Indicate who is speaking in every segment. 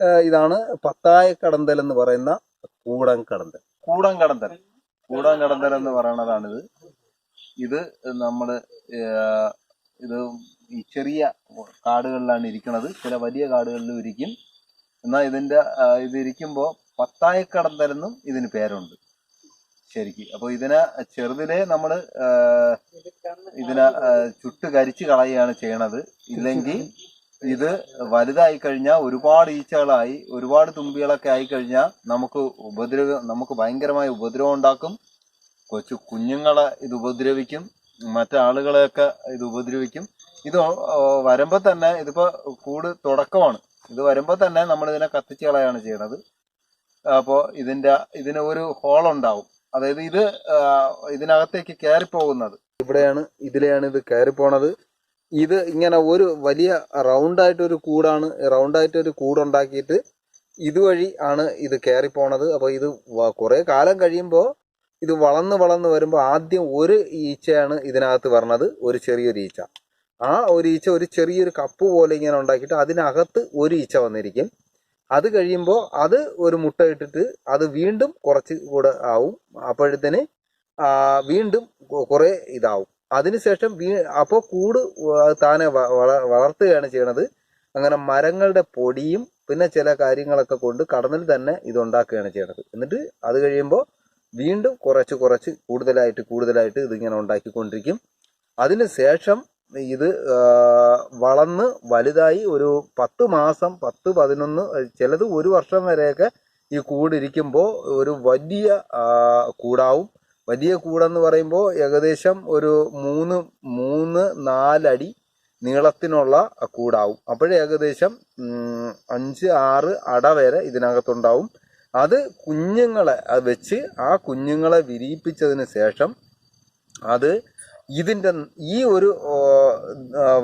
Speaker 1: ഇതാണ് പത്തായ കടന്തൽ എന്ന് പറയുന്ന കൂടം കടന്തൽ.
Speaker 2: കൂടം കടന്തൽ. കൂടം കടന്തൽ എന്ന് പറയുന്നതാണിത് ഇത് നമ്മൾ ഏർ, ഇത് ഈ ചെറിയ കാടുകളിലാണ് ഇരിക്കുന്നത് ചില വലിയ കാടുകളിലും ഇരിക്കും. എന്നാൽ ഇതിന്റെ ഇതിരിക്കുമ്പോൾ എന്നും ഇതിന് പേരുണ്ട്. ശരിക്ക്. അപ്പോൾ ഇതിനെ ചെറുതിലെ നമ്മൾ ഇതിനെ ചുട്ട് കരിച്ച് കളയുകയാണ് ചെയ്യണത്. ഇല്ലെങ്കിൽ ഇത് വലുതായി കഴിഞ്ഞാൽ ഒരുപാട് ഈച്ചകളായി ഒരുപാട് തുമ്പികളൊക്കെ ആയി കഴിഞ്ഞാൽ നമുക്ക് ഉപദ്രവ നമുക്ക് ഭയങ്കരമായ ഉപദ്രവം ഉണ്ടാക്കും. കൊച്ചു കുഞ്ഞുങ്ങളെ ഇത് ഉപദ്രവിക്കും. മറ്റാളുകളെയൊക്കെ ഇത് ഉപദ്രവിക്കും. ഇത് വരുമ്പോൾ തന്നെ ഇതിപ്പോൾ കൂട് തുടക്കമാണ്. ഇത് വരുമ്പോൾ തന്നെ നമ്മൾ ഇതിനെ കത്തിച്ച് കളയാണ് ചെയ്യണത്. അപ്പോൾ ഇതിന്റെ ഇതിന് ഒരു ഹോൾ ഉണ്ടാവും അതായത് ഇത് ഇതിനകത്തേക്ക് കയറി പോകുന്നത്
Speaker 1: ഇവിടെയാണ് ഇതിലെയാണ് ഇത് കയറി പോണത് ഇത് ഇങ്ങനെ ഒരു വലിയ റൗണ്ടായിട്ടൊരു കൂടാണ് റൗണ്ടായിട്ടൊരു കൂടുണ്ടാക്കിയിട്ട് ഇതുവഴി ആണ് ഇത് കയറി പോണത് അപ്പോൾ ഇത് കുറേ കാലം കഴിയുമ്പോൾ ഇത് വളർന്ന് വളർന്ന് വരുമ്പോൾ ആദ്യം ഒരു ഈച്ചയാണ് ഇതിനകത്ത് വരണത് ഒരു ചെറിയൊരു ഈച്ച. ആ ഒരു ഈച്ച ഒരു ചെറിയൊരു കപ്പ് പോലെ ഇങ്ങനെ ഉണ്ടാക്കിയിട്ട് അതിനകത്ത് ഒരു ഈച്ച വന്നിരിക്കും. അത് കഴിയുമ്പോൾ അത് ഒരു മുട്ട ഇട്ടിട്ട് അത് വീണ്ടും കുറച്ച് കൂടെ ആവും. അപ്പോഴത്തേന് വീണ്ടും കുറേ ഇതാവും. അതിനുശേഷം വീ അപ്പോൾ കൂട് താനെ വള- വളർത്തുകയാണ് ചെയ്യണത്. അങ്ങനെ മരങ്ങളുടെ പൊടിയും പിന്നെ ചില കാര്യങ്ങളൊക്കെ കൊണ്ട് കടന്നിൽ തന്നെ ഇത് ഉണ്ടാക്കുകയാണ് ചെയ്യണത്. എന്നിട്ട് അത് കഴിയുമ്പോൾ വീണ്ടും കുറച്ച് കുറച്ച് കൂടുതലായിട്ട് കൂടുതലായിട്ട് ഇതിങ്ങനെ ഉണ്ടാക്കിക്കൊണ്ടിരിക്കും. അതിന് ശേഷം ഇത് വളർന്ന് വലുതായി ഒരു പത്ത് മാസം പത്ത് പതിനൊന്ന് ചിലത് ഒരു വർഷം വരെയൊക്കെ ഈ കൂടിരിക്കുമ്പോൾ ഒരു വലിയ കൂടാവും. വലിയ കൂടെന്ന് പറയുമ്പോൾ ഏകദേശം ഒരു മൂന്ന് മൂന്ന് നാലടി നീളത്തിനുള്ള കൂടാവും. അപ്പോഴേ ഏകദേശം അഞ്ച് ആറ് അട വരെ ഇതിനകത്തുണ്ടാവും. അത് കുഞ്ഞുങ്ങളെ വെച്ച് ആ കുഞ്ഞുങ്ങളെ വിരിയിപ്പിച്ചതിന് ശേഷം അത് ഇതിന്റെ ഈ ഒരു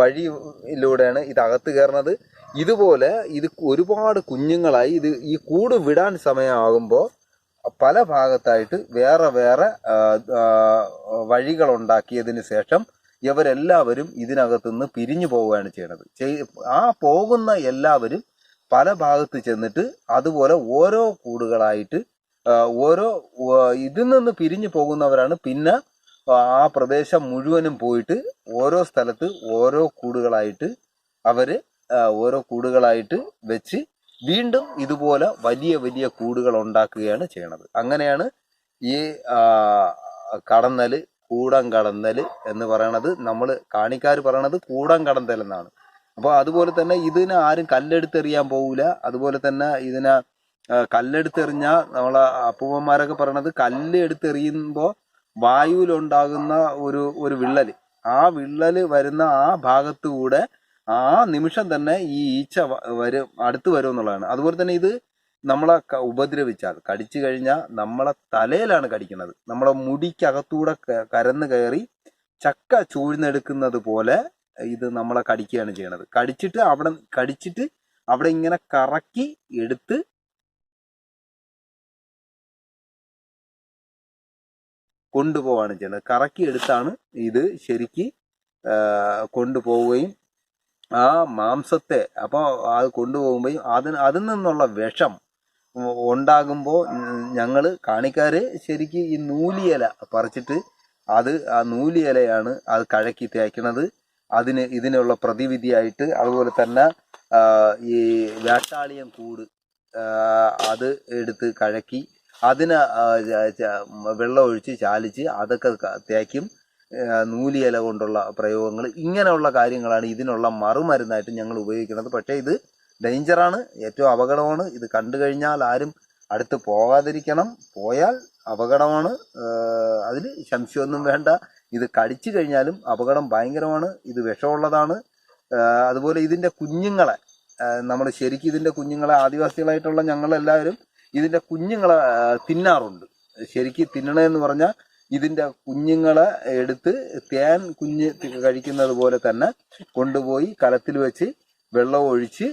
Speaker 1: വഴിയിലൂടെയാണ് ഇത് അകത്ത് കയറുന്നത്. ഇതുപോലെ ഇത് ഒരുപാട് കുഞ്ഞുങ്ങളായി ഇത് ഈ കൂട് വിടാൻ സമയമാകുമ്പോൾ പല ഭാഗത്തായിട്ട് വേറെ വേറെ ഉണ്ടാക്കിയതിന് ശേഷം ഇവരെല്ലാവരും ഇതിനകത്തുനിന്ന് പിരിഞ്ഞു പോവുകയാണ് ചെയ്യുന്നത്. ചെയ്- ആ പോകുന്ന എല്ലാവരും പല ഭാഗത്ത് ചെന്നിട്ട് അതുപോലെ ഓരോ കൂടുകളായിട്ട് ഓരോ ഇതിൽ നിന്ന് പിരിഞ്ഞു പോകുന്നവരാണ്. പിന്നെ ആ പ്രദേശം മുഴുവനും പോയിട്ട് ഓരോ സ്ഥലത്ത് ഓരോ കൂടുകളായിട്ട് അവർ ഓരോ കൂടുകളായിട്ട് വെച്ച് വീണ്ടും ഇതുപോലെ വലിയ വലിയ കൂടുകൾ ഉണ്ടാക്കുകയാണ് ചെയ്യണത്. അങ്ങനെയാണ് ഈ കടന്നൽ കൂടം കടന്നൽ എന്ന് പറയണത് നമ്മൾ കാണിക്കാർ പറയണത് കൂടം കടന്നൽ എന്നാണ്. അപ്പോൾ അതുപോലെ തന്നെ ഇതിനെ ആരും കല്ലെടുത്തെറിയാൻ പോവില്ല അതുപോലെ തന്നെ ഇതിനെ കല്ലെടുത്തെറിഞ്ഞാൽ നമ്മളെ അപ്പൂപ്പന്മാരൊക്കെ പറയണത് കല്ല് എടുത്തെറിയുമ്പോൾ വായുവിലുണ്ടാകുന്ന ഒരു ഒരു വിള്ളൽ ആ വിള്ളൽ വരുന്ന ആ ഭാഗത്തുകൂടെ ആ നിമിഷം തന്നെ ഈ ഈച്ച വരും അടുത്ത് വരും എന്നുള്ളതാണ്. അതുപോലെ തന്നെ ഇത് നമ്മളെ ഉപദ്രവിച്ചാൽ കടിച്ചു കഴിഞ്ഞാൽ നമ്മളെ തലയിലാണ് കടിക്കുന്നത്. നമ്മളെ മുടിക്കകത്തൂടെ കരന്ന് കയറി ചക്ക ചൂഴ്ന്നെടുക്കുന്നത് പോലെ ഇത് നമ്മളെ കടിക്കുകയാണ് ചെയ്യണത്. കടിച്ചിട്ട് അവിടെ കടിച്ചിട്ട് അവിടെ ഇങ്ങനെ കറക്കി എടുത്ത് കൊണ്ടുപോവാണ് ചെയ്യുന്നത്. കറക്കി എടുത്താണ് ഇത് ശരിക്ക് കൊണ്ടുപോവുകയും ആ മാംസത്തെ അപ്പോൾ അത് കൊണ്ടുപോകുമ്പോൾ അതിന് അതിൽ നിന്നുള്ള വിഷം ഉണ്ടാകുമ്പോൾ ഞങ്ങൾ കാണിക്കാര് ശരിക്ക് ഈ നൂലിയില പറിച്ചിട്ട് അത് ആ നൂലിയിലയാണ് അത് കഴക്കി തേക്കണത്. അതിന് ഇതിനുള്ള പ്രതിവിധിയായിട്ട് അതുപോലെ തന്നെ ഈ വേട്ടാളിയം കൂട് അത് എടുത്ത് കഴക്കി അതിന് വെള്ളം ഒഴിച്ച് ചാലിച്ച് അതൊക്കെ തേക്കും. നൂലിയില കൊണ്ടുള്ള പ്രയോഗങ്ങൾ ഇങ്ങനെയുള്ള കാര്യങ്ങളാണ് ഇതിനുള്ള മറുമരുന്നായിട്ട് ഞങ്ങൾ ഉപയോഗിക്കുന്നത്. പക്ഷേ ഇത് ഡേഞ്ചറാണ് ഏറ്റവും അപകടമാണ്. ഇത് കണ്ടു കഴിഞ്ഞാൽ ആരും അടുത്ത് പോകാതിരിക്കണം. പോയാൽ അപകടമാണ്. അതിൽ സംശയമൊന്നും വേണ്ട. ഇത് കടിച്ചു കഴിഞ്ഞാലും അപകടം ഭയങ്കരമാണ്. ഇത് വിഷമുള്ളതാണ്. അതുപോലെ ഇതിന്റെ കുഞ്ഞുങ്ങളെ നമ്മൾ ശരിക്കും ഇതിന്റെ കുഞ്ഞുങ്ങളെ ആദിവാസികളായിട്ടുള്ള ഞങ്ങളെല്ലാവരും ഇതിന്റെ കുഞ്ഞുങ്ങളെ തിന്നാറുണ്ട്. ശരിക്കും തിന്നണമെന്ന് പറഞ്ഞാൽ ഇതിന്റെ കുഞ്ഞുങ്ങളെ എടുത്ത് തേൻ കുഞ്ഞ് കഴിക്കുന്നത് പോലെ തന്നെ കൊണ്ടുപോയി കലത്തിൽ വെച്ച് വെള്ളം ഒഴിച്ച്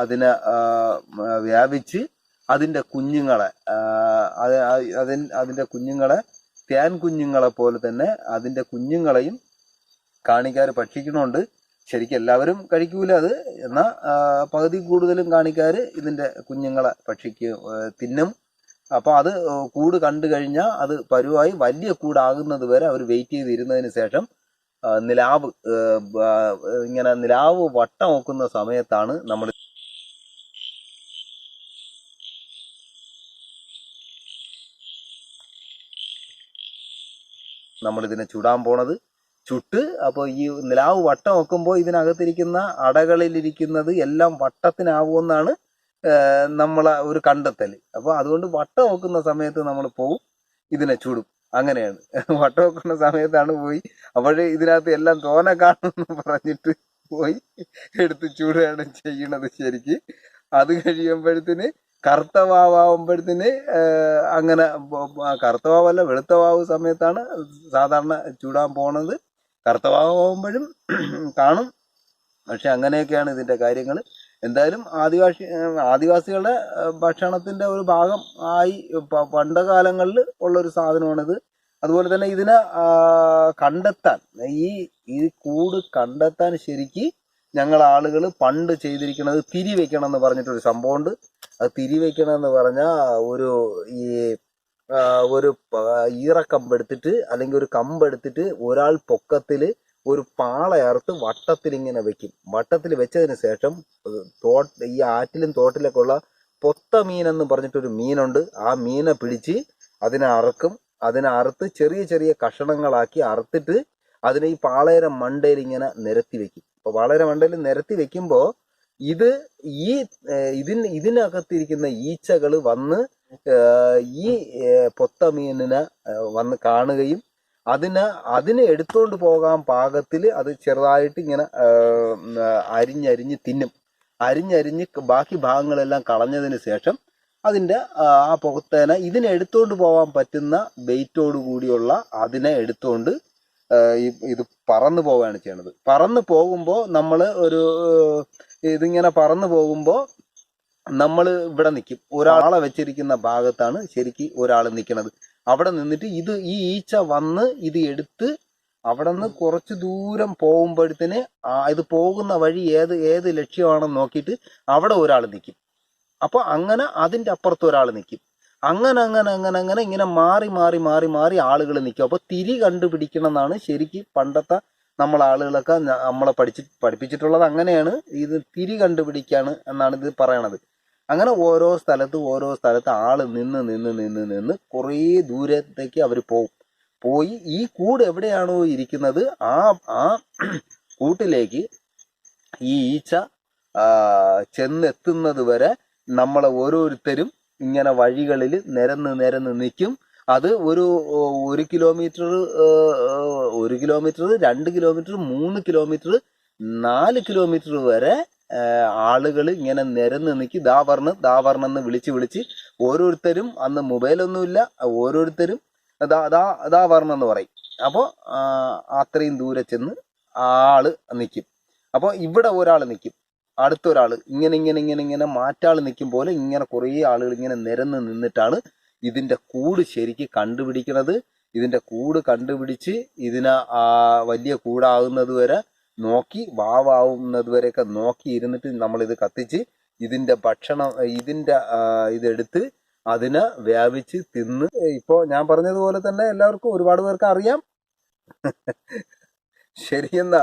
Speaker 1: അതിനെ വ്യാപിച്ച് അതിന്റെ കുഞ്ഞുങ്ങളെ അതിന് അതിന്റെ കുഞ്ഞുങ്ങളെ തേൻ കുഞ്ഞുങ്ങളെ പോലെ തന്നെ അതിന്റെ കുഞ്ഞുങ്ങളെയും കാണിക്കാർ ഭക്ഷിക്കണമുണ്ട് ശരിക്കും എല്ലാവരും കഴിക്കൂല അത്. എന്നാൽ പകുതി കൂടുതലും കാണിക്കാർ ഇതിന്റെ കുഞ്ഞുങ്ങളെ ഭക്ഷിക്കും തിന്നും. അപ്പൊ അത് കൂട് കണ്ടു കഴിഞ്ഞാൽ അത് പരുവായി വലിയ കൂടാകുന്നത് വരെ അവർ വെയിറ്റ് ചെയ്തിരുന്നതിന് ശേഷം നിലാവ് ഇങ്ങനെ നിലാവ് വട്ടം നോക്കുന്ന സമയത്താണ് നമ്മൾ ഇതിനെ ചുടാൻ പോണത്. ചുട്ട് അപ്പോൾ ഈ നിലാവ് വട്ടം വെക്കുമ്പോൾ ഇതിനകത്തിരിക്കുന്ന അടകളിലിരിക്കുന്നത് എല്ലാം വട്ടത്തിനാവുമെന്നാണ് നമ്മളെ ഒരു കണ്ടെത്തൽ അപ്പോൾ അതുകൊണ്ട് വട്ടം നോക്കുന്ന സമയത്ത് നമ്മൾ പോവും ഇതിനെ ചൂടും. അങ്ങനെയാണ്. വട്ടം നോക്കുന്ന സമയത്താണ് പോയി. അപ്പോഴേ ഇതിനകത്ത് എല്ലാം തോന കാണുമെന്ന് പറഞ്ഞിട്ട് പോയി എടുത്ത് ചൂടുകയാണ് ചെയ്യണത് ശരിക്ക്. അത് കഴിയുമ്പോഴത്തിന് കറുത്ത വാവാകുമ്പോഴത്തിന് അങ്ങനെ കറുത്ത വാവല്ല വെളുത്ത വാവ് സമയത്താണ് സാധാരണ ചൂടാൻ പോണത്. കറുത്ത വാവാകുമ്പോഴും കാണും. പക്ഷെ അങ്ങനെയൊക്കെയാണ് ഇതിന്റെ കാര്യങ്ങൾ എന്തായാലും ആദിവാസി ആദിവാസികളുടെ ഭക്ഷണത്തിന്റെ ഒരു ഭാഗം ആയി പണ്ട കാലങ്ങളിൽ ഉള്ളൊരു സാധനമാണിത്. അതുപോലെ തന്നെ ഇതിനെ കണ്ടെത്താൻ ഈ ഈ കൂട് കണ്ടെത്താൻ ശരിക്ക് ഞങ്ങൾ ആളുകൾ പണ്ട് ചെയ്തിരിക്കുന്നത് തിരി വെക്കണം എന്ന് പറഞ്ഞിട്ടൊരു സംഭവമുണ്ട്. അത് തിരി വെക്കണം എന്ന് പറഞ്ഞാൽ ഒരു ഈ ഒരു ഈറക്കമ്പെടുത്തിട്ട് അല്ലെങ്കിൽ ഒരു കമ്പെടുത്തിട്ട് ഒരാൾ പൊക്കത്തിൽ ഒരു പാളയർത്ത് വട്ടത്തിൽ ഇങ്ങനെ വെക്കും. വട്ടത്തിൽ വെച്ചതിന് ശേഷം തോട്ട ഈ ആറ്റിലും തോട്ടിലൊക്കെ ഉള്ള പൊത്ത മീൻ എന്ന് പറഞ്ഞിട്ടൊരു മീനുണ്ട്. ആ മീനെ പിടിച്ച് അതിനെ അറക്കും. അതിനെ അറുത്ത് ചെറിയ ചെറിയ കഷണങ്ങളാക്കി അറുത്തിട്ട് അതിനെ ഈ പാളയര മണ്ടയിൽ ഇങ്ങനെ നിരത്തി വെക്കും. അപ്പൊ പാളയര മണ്ടയിൽ നിരത്തി വെക്കുമ്പോൾ ഇത് ഈ ഇതിന് ഇതിനകത്തിരിക്കുന്ന ഈച്ചകൾ വന്ന് ഈ പൊത്ത മീനിനെ വന്ന് കാണുകയും അതിന് അതിനെ എടുത്തുകൊണ്ട് പോകാൻ പാകത്തിൽ അത് ചെറുതായിട്ട് ഇങ്ങനെ അരിഞ്ഞരിഞ്ഞ് തിന്നും. അരിഞ്ഞരിഞ്ഞ് ബാക്കി ഭാഗങ്ങളെല്ലാം കളഞ്ഞതിന് ശേഷം അതിന്റെ ആ പുറത്തേന ഇതിനെ എടുത്തുകൊണ്ട് പോകാൻ പറ്റുന്ന വെയിറ്റോട് കൂടിയുള്ള അതിനെ എടുത്തുകൊണ്ട് ഇത് പറന്നു പോവുകയാണ് ചെയ്യണത്. പറന്നു പോകുമ്പോൾ നമ്മൾ ഒരു ഇതിങ്ങനെ പറന്നു പോകുമ്പോൾ നമ്മൾ ഇവിടെ നിൽക്കും ഒരാളെ വെച്ചിരിക്കുന്ന ഭാഗത്താണ് ശരിക്കും ഒരാൾ നിൽക്കുന്നത് അവിടെ നിന്നിട്ട് ഇത് ഈ ഈച്ച വന്ന് ഇത് എടുത്ത് അവിടെ നിന്ന് കുറച്ച് ദൂരം പോകുമ്പോഴത്തേന് ഇത് പോകുന്ന വഴി ഏത് ഏത് ലക്ഷ്യമാണെന്ന് നോക്കിയിട്ട് അവിടെ ഒരാൾ നിൽക്കും അപ്പോൾ അങ്ങനെ അതിന്റെ അപ്പുറത്ത് ഒരാൾ നിൽക്കും അങ്ങനെ അങ്ങനെ അങ്ങനെ അങ്ങനെ ഇങ്ങനെ മാറി മാറി മാറി മാറി ആളുകൾ നിൽക്കും അപ്പോൾ തിരി കണ്ടുപിടിക്കണം എന്നാണ് ശരിക്കും പണ്ടത്തെ നമ്മൾ ആളുകളൊക്കെ നമ്മളെ പഠിച്ച് പഠിപ്പിച്ചിട്ടുള്ളത്. അങ്ങനെയാണ് ഇത് തിരി കണ്ടുപിടിക്കാണ് എന്നാണ് ഇത് പറയണത്. അങ്ങനെ ഓരോ സ്ഥലത്ത് ഓരോ സ്ഥലത്ത് ആൾ നിന്ന് നിന്ന് നിന്ന് നിന്ന് കുറേ ദൂരത്തേക്ക് അവർ പോകും പോയി ഈ കൂട് എവിടെയാണോ ഇരിക്കുന്നത്? ആ ആ കൂട്ടിലേക്ക് ഈ ഈച്ച ചെന്നെത്തുന്നത് വരെ നമ്മളെ ഓരോരുത്തരും ഇങ്ങനെ വഴികളിൽ നിരന്ന് നിരന്ന് നിൽക്കും അത് ഒരു ഒരു കിലോമീറ്റർ ഒരു കിലോമീറ്റർ രണ്ട് കിലോമീറ്റർ മൂന്ന് കിലോമീറ്റർ നാല് കിലോമീറ്റർ വരെ ആളുകൾ ഇങ്ങനെ നിരന്ന് നിൽക്കി ദാ പറഞ്ഞ് എന്ന് വിളിച്ച് വിളിച്ച് ഓരോരുത്തരും അന്ന് മൊബൈലൊന്നുമില്ല ഓരോരുത്തരും ദാ ദാ പറയും. അപ്പോൾ അത്രയും ദൂരെ ചെന്ന് ആൾ നിൽക്കും അപ്പോൾ ഇവിടെ ഒരാൾ നിൽക്കും അടുത്തൊരാൾ ഇങ്ങനെ ഇങ്ങനെ ഇങ്ങനെ ഇങ്ങനെ മാറ്റാൾ നിൽക്കും പോലെ ഇങ്ങനെ കുറേ ആളുകൾ ഇങ്ങനെ നിരന്ന് നിന്നിട്ടാണ് ഇതിന്റെ കൂട് ശരിക്ക് കണ്ടുപിടിക്കുന്നത് ഇതിന്റെ കൂട് കണ്ടുപിടിച്ച് ഇതിനെ വലിയ കൂടാകുന്നത് വരെ നോക്കി വാവാവുന്നത് വരെയൊക്കെ നോക്കി ഇരുന്നിട്ട് ഇത് കത്തിച്ച് ഇതിന്റെ ഭക്ഷണം ഇതിന്റെ ആ, ഇതെടുത്ത് അതിനെ വ്യാപിച്ച് തിന്ന്. ഇപ്പോ ഞാൻ പറഞ്ഞതുപോലെ തന്നെ എല്ലാവർക്കും ഒരുപാട് പേർക്ക് അറിയാം. ശരിയെന്നാ.